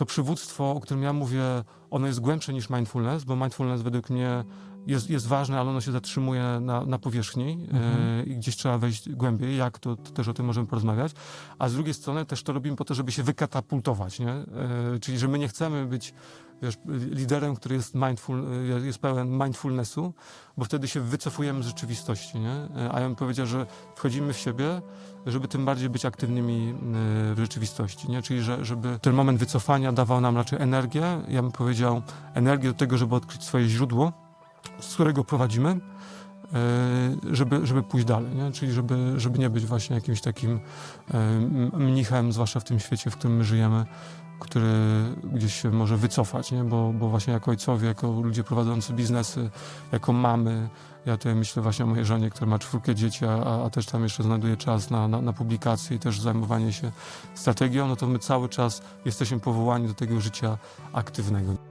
to przywództwo, o którym ja mówię, ono jest głębsze niż mindfulness, bo mindfulness według mnie jest, jest ważne, ale ono się zatrzymuje na, na powierzchni e, i gdzieś trzeba wejść głębiej, jak to, to też o tym możemy porozmawiać. A z drugiej strony też to robimy po to, żeby się wykatapultować, nie? E, czyli, że my nie chcemy być wiesz, liderem, który jest, mindful, e, jest pełen mindfulnessu, bo wtedy się wycofujemy z rzeczywistości, nie? E, A ja bym powiedział, że wchodzimy w siebie, żeby tym bardziej być aktywnymi e, w rzeczywistości, nie? Czyli, że, żeby ten moment wycofania dawał nam raczej energię, ja bym powiedział energię do tego, żeby odkryć swoje źródło, z którego prowadzimy, żeby, żeby pójść dalej, nie? czyli żeby, żeby nie być właśnie jakimś takim e, mnichem, zwłaszcza w tym świecie, w którym my żyjemy, który gdzieś się może wycofać, nie? Bo, bo właśnie jako ojcowie, jako ludzie prowadzący biznesy, jako mamy, ja tutaj myślę właśnie o mojej żonie, która ma czwórkę dzieci, a, a też tam jeszcze znajduje czas na, na, na publikacje i też zajmowanie się strategią, no to my cały czas jesteśmy powołani do tego życia aktywnego.